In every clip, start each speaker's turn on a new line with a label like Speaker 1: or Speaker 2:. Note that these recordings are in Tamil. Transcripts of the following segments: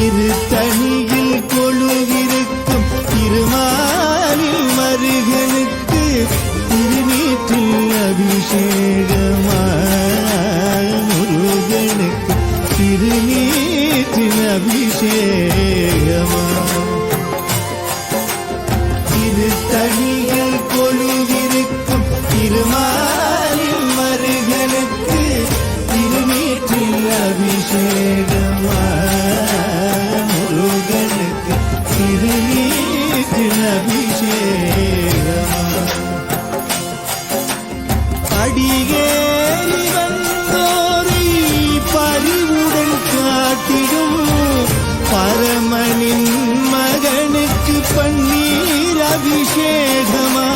Speaker 1: இரு தனியில் கொழுவிருக்கும் திருமாலில் மருகனுக்கு திருநீற்றில் அபிஷேகமா முருகனுக்கு திருநீற்றில் அபிஷேகமா அடியேறி வந்தோரை பறிவுடன் காட்டிடும் பரமனின் மகனுக்கு பன்னீர் அபிஷேகமா?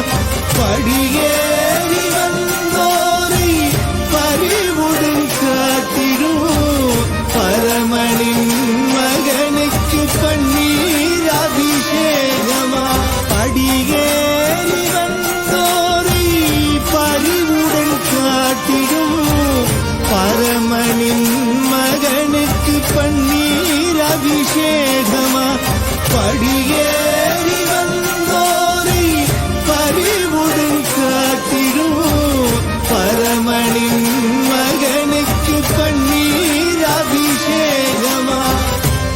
Speaker 1: அபிஷேகமா படியேறி வந்தோரை பறிவுடன் காட்டிடும் பரமனின் மகனுக்கு கண்ணீர் அபிஷேகமா?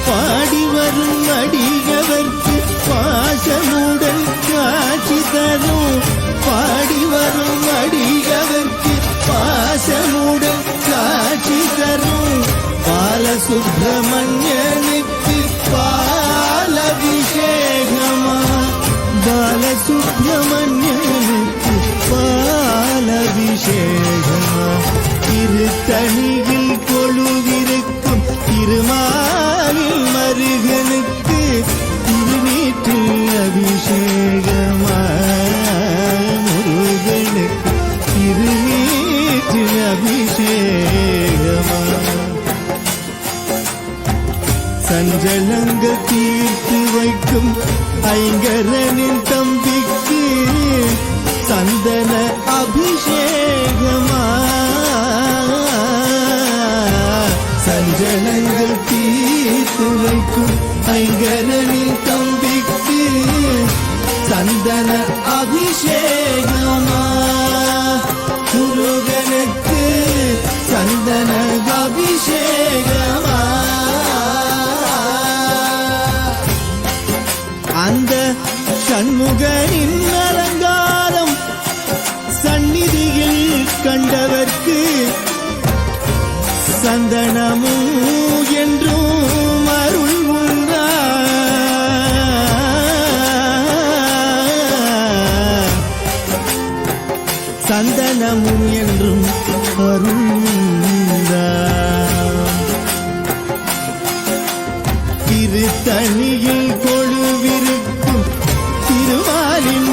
Speaker 1: பாடி வரும் அடிகவர்க்கு பாசமுடன் காட்சி தரும் பாடி வரும் அடிகவர்க்கு பாசமுடன் காட்சி தரும் பாலசுப்பிரமணியனுக்கு தனியில் கொழுவிருக்கும் திருமாலில் மருகனுக்கு திருநீற்று அபிஷேகமா முருகனுக்கு திருநீற்று அபிஷேகமா சஞ்சலங்கள் தீர்த்து வைக்கும் ஐங்கரனின் தம்பிக்கு சந்த சஞ்சலங்கள் தீர்த்து வைக்கும் ஐங்கரனின் தம்பிக்கு சந்தன அபிஷேகமா முருகனுக்கு சந்தன அபிஷேகமா அந்த சண்முகனின் அலங்காரம் சந்நிதியில் கண்டவர்க்கு சந்தனமும் என்றும் அருள் உண்டா? சந்தனமும் என்றும் அருள் உண்டா? திருத்தணியில் கொழுவிருக்கும் திருவாலின்